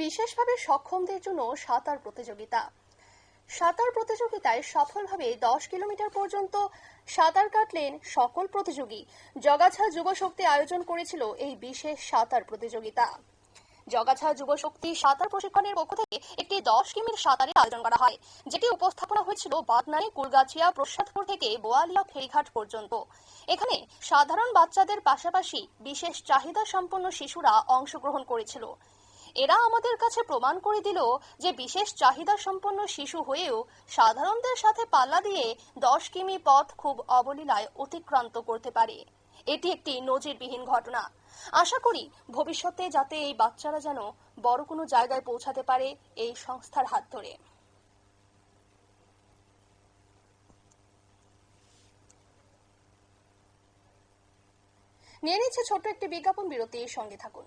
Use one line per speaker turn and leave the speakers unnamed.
বিশেষভাবে সক্ষমদের জন্য সাঁতার প্রতিযোগিতা। সাঁতার প্রতিযোগিতায় সফলভাবে দশ কিলোমিটার পর্যন্ত সাঁতার কাটলেন সকল প্রতিযোগী। জগাছা যুব শক্তি আয়োজন করেছিল এই বিশেষ সাঁতার প্রতিযোগিতা। জগাছা যুব শক্তি সাঁতার প্রশিক্ষণের পক্ষ থেকে একটি দশ কিমির সাঁতারের আয়োজন করা হয়, যেটি উপস্থাপনা হয়েছিল বাদনাই কুলগাছিয়া, প্রসাদপুর থেকে বোয়ালিয়া, ফেরিঘাট পর্যন্ত। এখানে সাধারণ বাচ্চাদের পাশাপাশি বিশেষ চাহিদা সম্পন্ন শিশুরা অংশগ্রহণ করেছিল। এরা আমাদের কাছে প্রমাণ করে দিল যে বিশেষ চাহিদা সম্পন্ন শিশু হয়েও সাধারণদের সাথে পাল্লা দিয়ে দশ কিমি পথ খুব অবলীলায় অতিক্রান্ত করতে পারে। এটি একটি নজিরবিহীন ঘটনা। আশা করি ভবিষ্যতে যাতে এই বাচ্চারা যেন বড় কোনো জায়গায় পৌঁছাতে পারে এই সংস্থার হাত ধরে। নিয়ে নিচ্ছে ছোট্ট একটি বিজ্ঞাপন, বিরতির সঙ্গে থাকুন।